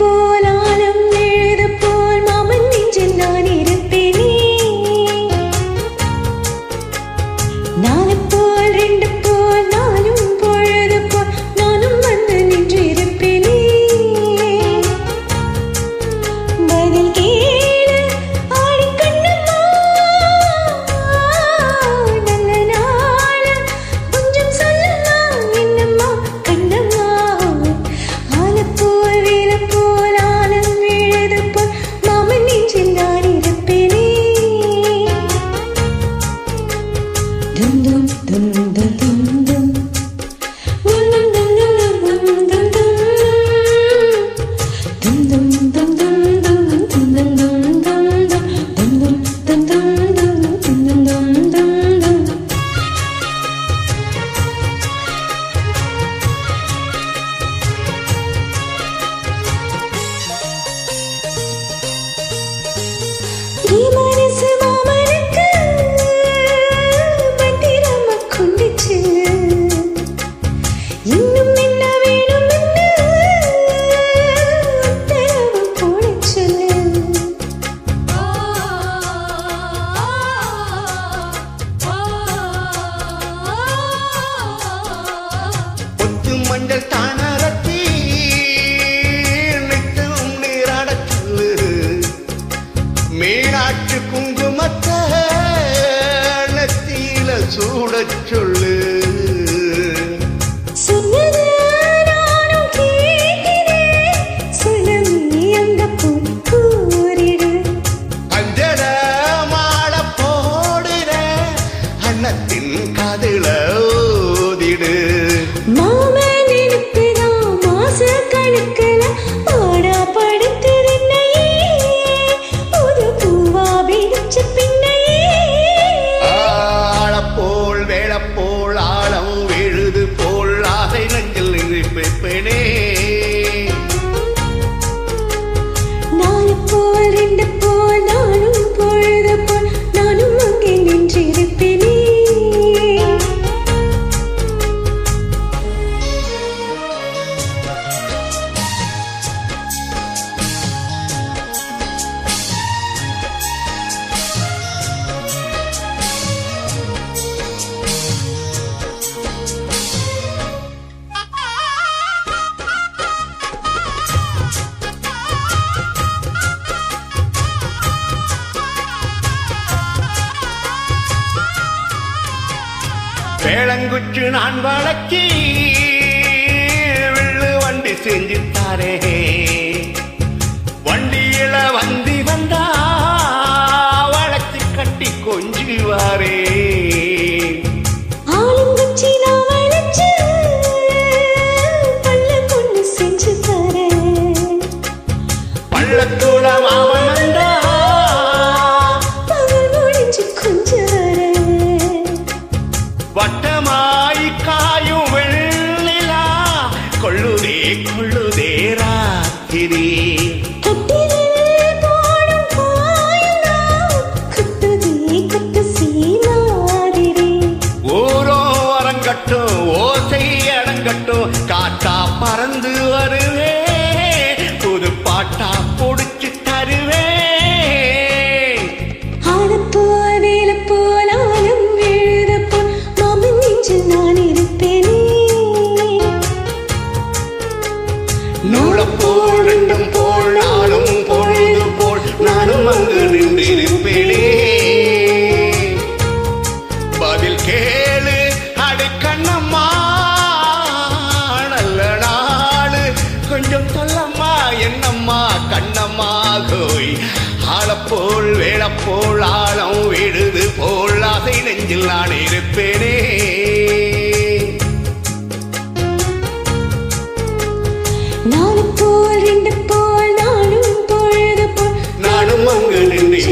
म् ശ്രീമന வேளங்குச்சு நான் வளர்ச்சி. வில்லு வண்டி செஞ்சுத்தாரே வண்டியில வந்தி வந்தா வளர்ச்சி கட்டி கொஞ்சுவாரே. பள்ளத்தோட மாமன் దిక్కుళ్ళు దేరా கண்ணம்மா கண்ணம்மா கோய் ஆழப்போல் வேளப்போல் ஆழம் விடுது போல். ஆசை நெஞ்சில் நான் இருப்பேனே. நானும் போல் ரெண்டு போல் நானும் பொழுது போல். நானும் அங்கு நின்று